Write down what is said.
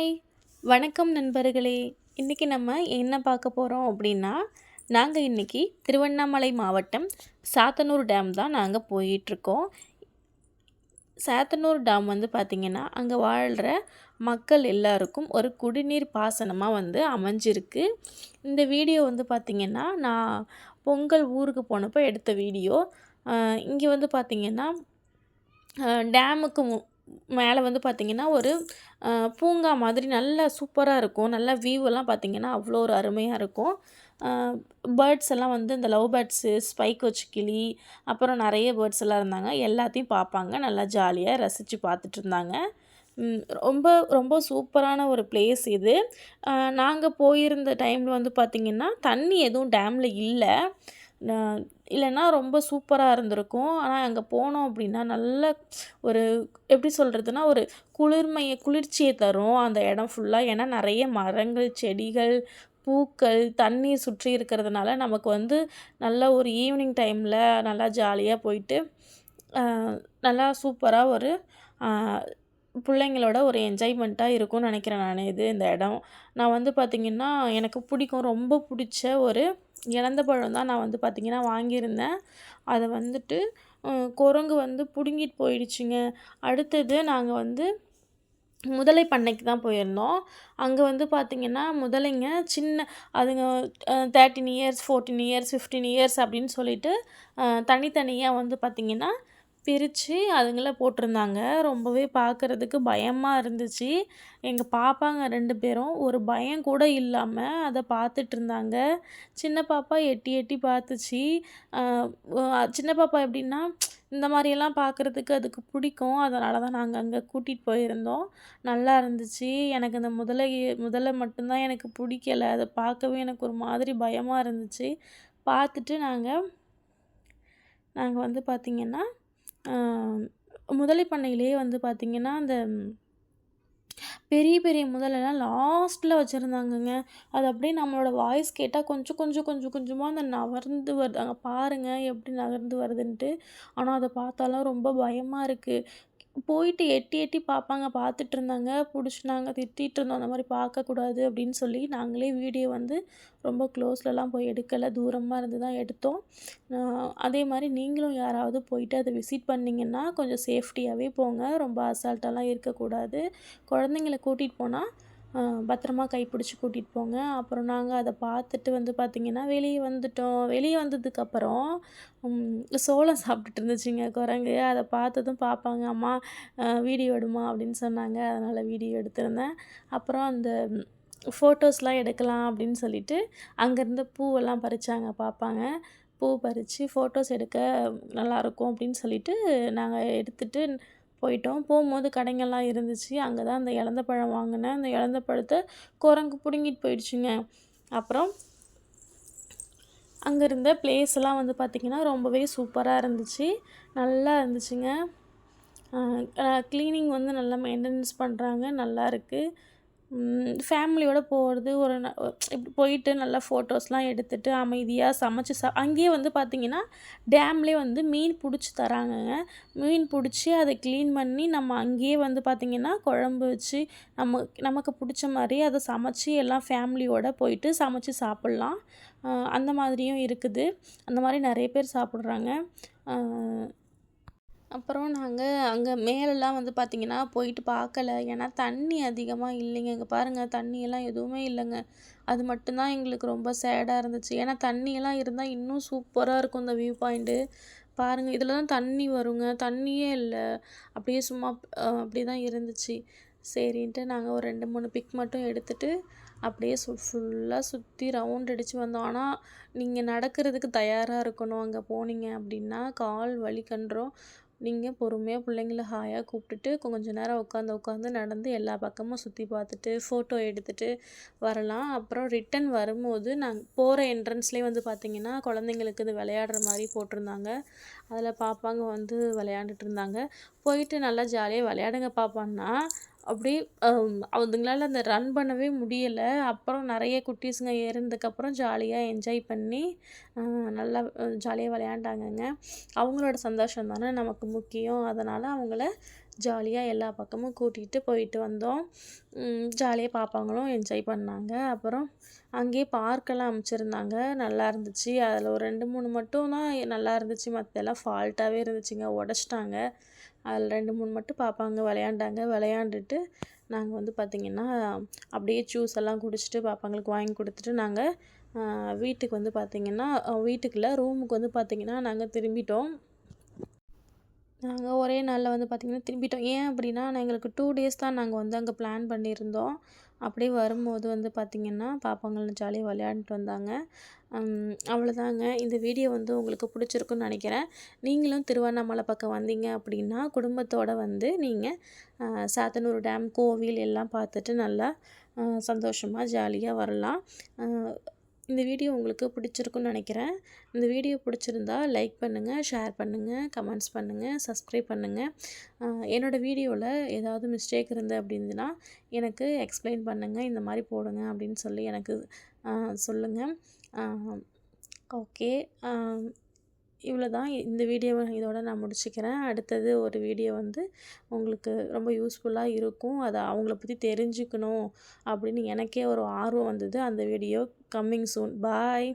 Hi. வணக்கம் நண்பர்களே. இன்றைக்கி நம்ம என்ன பார்க்க போகிறோம் அப்படின்னா நாங்கள் இன்றைக்கி திருவண்ணாமலை மாவட்டம் சாத்தனூர் டேம் தான் நாங்கள் போயிட்டுருக்கோம். சாத்தனூர் டேம் வந்து பார்த்திங்கன்னா அங்கே வாழ்கிற மக்கள் எல்லாருக்கும் ஒரு குடிநீர் பாசனமாக வந்து அமைஞ்சிருக்கு. இந்த வீடியோ வந்து பார்த்திங்கன்னா நான் பொங்கல் ஊருக்கு போனப்போ எடுத்த வீடியோ. இங்கே வந்து பார்த்திங்கன்னா டேமுக்கு மேலே வந்து பார்த்திங்கன்னா ஒரு பூங்கா மாதிரி நல்லா சூப்பராக இருக்கும். நல்லா வியூவெல்லாம் பார்த்திங்கன்னா அவ்வளோ ஒரு அருமையாக இருக்கும். பேர்ட்ஸ் எல்லாம் வந்து இந்த லவ் பேர்ட்ஸு ஸ்பைக் வச்சு கிளி அப்புறம் நிறைய பேர்ட்ஸ் எல்லாம் இருந்தாங்க. எல்லாத்தையும் பார்ப்பாங்க நல்லா ஜாலியாக ரசித்து பார்த்துட்டு இருந்தாங்க. ரொம்ப ரொம்ப சூப்பரான ஒரு பிளேஸ் இது. நாங்கள் போயிருந்த டைமில் வந்து பார்த்திங்கன்னா தண்ணி எதுவும் டேமில் இல்லை. இல்லைன்னா ரொம்ப சூப்பராக இருந்திருக்கும். ஆனால் அங்கே போனோம் அப்படின்னா நல்ல ஒரு எப்படி சொல்கிறதுனா ஒரு குளிர்மையை குளிர்ச்சியை தரும் அந்த இடம் ஃபுல்லாக ஏன்னா நிறைய மரங்கள் செடிகள் பூக்கள் தண்ணீர் சுற்றி இருக்கிறதுனால நமக்கு வந்து நல்ல ஒரு ஈவினிங் டைமில் நல்லா ஜாலியாக போயிட்டு நல்லா சூப்பராக ஒரு பிள்ளைங்களோட ஒரு என்ஜாய்மெண்ட்டாக இருக்கும்னு நினைக்கிறேன் நான் இது இந்த இடம். நான் வந்து பார்த்திங்கன்னா எனக்கு பிடிக்கும் ரொம்ப பிடிச்ச ஒரு இறந்த பழம் தான் நான் வந்து பார்த்திங்கன்னா வாங்கியிருந்தேன். அதை வந்துட்டு குரங்கு வந்து பிடுங்கிட்டு போயிடுச்சுங்க. அடுத்தது நாங்கள் வந்து முதலை பண்ணைக்கு தான் போயிருந்தோம். அங்கே வந்து பார்த்திங்கன்னா முதலைங்க சின்ன அதுங்க thirteen years fourteen years fifteen years அப்படின்னு சொல்லிட்டு தனித்தனியாக வந்து பார்த்திங்கன்னா பிரித்து அதுங்கள போட்டிருந்தாங்க. ரொம்பவே பார்க்குறதுக்கு பயமாக இருந்துச்சு. எங்கள் பாப்பாங்க ரெண்டு பேரும் ஒரு பயம் கூட இல்லாமல் அதை பார்த்துட்ருந்தாங்க சின்ன பாப்பா எட்டி எட்டி பார்த்துச்சு சின்ன பாப்பா எப்படின்னா இந்த மாதிரியெல்லாம் பார்க்குறதுக்கு அதுக்கு பிடிக்கும். அதனால தான் நாங்கள் அங்கே கூட்டிகிட்டு போயிருந்தோம். நல்லா இருந்துச்சு. எனக்கு இந்த முதலை முதலை மட்டும்தான் எனக்கு பிடிக்கல. அதை பார்க்கவே எனக்கு ஒரு மாதிரி பயமாக இருந்துச்சு. பார்த்துட்டு நாங்கள் நாங்கள் வந்து பார்த்திங்கன்னா முதலை பண்ணையிலேயே வந்து பார்த்திங்கன்னா அந்த பெரிய பெரிய முதலெல்லாம் லாஸ்ட்டில் வச்சுருந்தாங்கங்க. அது அப்படியே நம்மளோட வாய்ஸ் கேட்டால் கொஞ்சம் கொஞ்சம் கொஞ்சம் கொஞ்சமாக அந்த நகர்ந்து வருது. அங்கே பாருங்கள் எப்படி நகர்ந்து வருதுன்ட்டு. ஆனால் அதை பார்த்தாலாம் ரொம்ப பயமாக இருக்குது போயிட்டு எட்டி எட்டி பார்ப்பாங்க. பார்த்துட்டு இருந்தாங்க. பிடிச்சி நாங்கள் திட்டிகிட்டு இருந்தோம். அந்த மாதிரி பார்க்கக்கூடாது அப்படின்னு சொல்லி நாங்களே வீடியோ வந்து ரொம்ப க்ளோஸ்லலாம் போய் எடுக்கலை. தூரமாக இருந்து தான் எடுத்தோம். அதே மாதிரி நீங்களும் யாராவது போயிட்டு அதை விசிட் பண்ணிங்கன்னா கொஞ்சம் சேஃப்டியாகவே போங்க. ரொம்ப அசால்ட்டாலாம் இருக்கக்கூடாது. குழந்தைங்கள கூட்டிகிட்டு போனால் பத்திரமா கைப்பிடிச்சி கூட்டிகிட்டு போங்க. அப்புறம் நாங்கள் அதை பார்த்துட்டு வந்து பார்த்திங்கன்னா வெளியே வந்துட்டோம். வெளியே வந்ததுக்கப்புறம் சோளம் சாப்பிட்டுட்டு இருந்துச்சுங்க குரங்கு. அதை பார்த்ததும் பார்ப்பாங்க அம்மா வீடியோ எடுமா? அப்படின்னு சொன்னாங்க. அதனால் வீடியோ எடுத்திருந்தேன். அப்புறம் அந்த ஃபோட்டோஸ்லாம் எடுக்கலாம் அப்படின்னு சொல்லிட்டு அங்கேருந்து பூவெல்லாம் பறித்தாங்க பார்ப்பாங்க பூ பறித்து ஃபோட்டோஸ் எடுக்க நல்லாயிருக்கும் அப்படின்னு சொல்லிட்டு நாங்கள் எடுத்துகிட்டு போயிட்டோம். போகும்போது கடைங்கள்லாம் இருந்துச்சு. அங்கே தான் அந்த இழந்த பழம் வாங்கினேன். அந்த இழந்த பழத்தை குரங்கு பிடுங்கிட்டு போயிடுச்சுங்க. அப்புறம் அங்கே இருந்த பிளேஸ்லாம் வந்து பார்த்திங்கன்னா ரொம்பவே சூப்பராக இருந்துச்சு. நல்லா இருந்துச்சுங்க. க்ளீனிங் வந்து நல்லா மெயின்டெனன்ஸ் பண்ணுறாங்க நல்லா இருக்குது ஃபேமிலியோடு போகிறது ஒரு இப்படி போயிட்டு நல்லா ஃபோட்டோஸ்லாம் எடுத்துகிட்டு அமைதியாக சமைச்சு சா அங்கேயே வந்து பார்த்திங்கன்னா டேம்லேயே வந்து மீன் பிடிச்சி தராங்கங்க. மீன் பிடிச்சி அதை க்ளீன் பண்ணி நம்ம அங்கேயே வந்து பார்த்திங்கன்னா குழம்பு வச்சு நம்ம நமக்கு பிடிச்ச மாதிரி அதை சமைச்சி எல்லாம் ஃபேமிலியோடு போயிட்டு சமைச்சி சாப்பிட்லாம். அந்த மாதிரியும் இருக்குது. அந்த மாதிரி நிறைய பேர் சாப்பிட்றாங்க. அப்புறம் நாங்கள் அங்கே மேலெலாம் வந்து பார்த்திங்கன்னா போயிட்டு பார்க்கல ஏன்னா தண்ணி அதிகமாக இல்லைங்க. இங்கே பாருங்கள் தண்ணியெல்லாம் எதுவுமே இல்லைங்க. அது மட்டும்தான் எங்களுக்கு ரொம்ப சேடாக இருந்துச்சு. ஏன்னா தண்ணியெல்லாம் இருந்தால் இன்னும் சூப்பராக இருக்கும் இந்த வியூ பாயிண்ட்டு பாருங்கள் இதில் தான் தண்ணி வருங்க. தண்ணியே இல்லை. அப்படியே சும்மா அப்படி தான் இருந்துச்சு. சரின்ட்டு நாங்கள் ஒரு ரெண்டு மூணு பிக் மட்டும் எடுத்துகிட்டு அப்படியே சு ஃபுல்லாக சுற்றி ரவுண்ட் அடித்து வந்தோம். ஆனால் நீங்கள் நடக்கிறதுக்கு தயாராக இருக்கணும். அங்கே போனீங்க அப்படின்னா கால் வலிக்கன்றோம் நீங்கள் பொறுமையாக பிள்ளைங்கள ஹாயாக கூப்பிட்டுட்டு கொஞ்சம் நேரம் உட்காந்து உட்காந்து நடந்து எல்லா பக்கமும் சுற்றி பார்த்துட்டு ஃபோட்டோ எடுத்துகிட்டு வரலாம். அப்புறம் ரிட்டன் வரும்போது நாங்கள் போகிற என்ட்ரன்ஸ்லேயே வந்து பார்த்திங்கன்னா குழந்தைங்களுக்கு இது விளையாடுற மாதிரி போட்டிருந்தாங்க. அதில் பாப்பாங்க வந்து விளையாண்டுட்டு இருந்தாங்க. போயிட்டு நல்லா ஜாலியாக விளையாடுங்க பாப்பான்னா அப்படியே அதுங்களால அந்த ரன் பண்ணவே முடியலை. அப்புறம் நிறைய குட்டீஸுங்க ஏறினதுக்கப்புறம் ஜாலியாக என்ஜாய் பண்ணி நல்லா ஜாலியாக விளையாண்டாங்கங்க. அவங்களோட சந்தோஷம் தானே நமக்கு முக்கியம். அதனால் அவங்கள ஜாலியாக எல்லா பக்கமும் கூட்டிகிட்டு போயிட்டு வந்தோம். ஜாலியாக பாப்பாங்களும் என்ஜாய் பண்ணாங்க. அப்புறம் அங்கேயே பார்க்கெல்லாம் அமைச்சிருந்தாங்க. நல்லா இருந்துச்சு. அதில் ஒரு ரெண்டு மூணு மட்டும் தான் நல்லா இருந்துச்சு. மற்ற எல்லாம் ஃபால்ட்டாகவே இருந்துச்சுங்க. உடச்சிட்டாங்க. அதில் ரெண்டு மூணு மட்டும் பாப்பாங்க விளையாண்டாங்க. விளையாண்டுட்டு நாங்கள் வந்து பார்த்திங்கன்னா அப்படியே ஜூஸ் எல்லாம் குடிச்சிட்டு பாப்பாங்களுக்கு வாங்கி கொடுத்துட்டு நாங்கள் வீட்டுக்கு வந்து பார்த்திங்கன்னா வீட்டுக்குள்ள ரூமுக்கு வந்து பார்த்திங்கன்னா நாங்கள் திரும்பிட்டோம். நாங்கள் ஒரே நாளில் வந்து பார்த்திங்கன்னா திரும்பிட்டோம். ஏன் அப்படின்னா நான் எங்களுக்கு டூ டேஸ் தான் நாங்கள் வந்து அங்கே பிளான் பண்ணியிருந்தோம். அப்படியே வரும்போது வந்து பார்த்திங்கன்னா பாப்பாங்களும் ஜாலியாக விளையாண்டுட்டு வந்தாங்க. அவ்வளோதாங்க. இந்த வீடியோ வந்து உங்களுக்கு பிடிச்சிருக்குன்னு நினைக்கிறேன். நீங்களும் திருவண்ணாமலை பக்கம் வந்தீங்க அப்படின்னா குடும்பத்தோடு வந்து நீங்கள் சாத்தனூர் டேம் கோவில் எல்லாம் பார்த்துட்டு நல்லா சந்தோஷமாக ஜாலியாக வரலாம். இந்த வீடியோ உங்களுக்கு பிடிச்சிருக்குன்னு நினைக்கிறேன். இந்த வீடியோ பிடிச்சிருந்தா லைக் பண்ணுங்கள் ஷேர் பண்ணுங்கள் கமெண்ட்ஸ் பண்ணுங்கள் சப்ஸ்கிரைப் பண்ணுங்கள் என்னோடய வீடியோவில் ஏதாவது மிஸ்டேக் இருந்து அப்படின்னா எனக்கு எக்ஸ்பிளைன் பண்ணுங்கள் இந்த மாதிரி போடுங்க அப்படின்னு சொல்லி எனக்கு சொல்லுங்கள் ஓகே. இவ்வளோ தான் இந்த வீடியோவை இதோட நான் முடிச்சுக்கிறேன். அடுத்தது ஒரு வீடியோ வந்து உங்களுக்கு ரொம்ப யூஸ்ஃபுல்லாக இருக்கும். அதை அவங்கள பற்றி தெரிஞ்சுக்கணும் அப்படின்னு எனக்கே ஒரு ஆர்வம் வந்தது அந்த வீடியோ கம்மிங் சூன் பாய்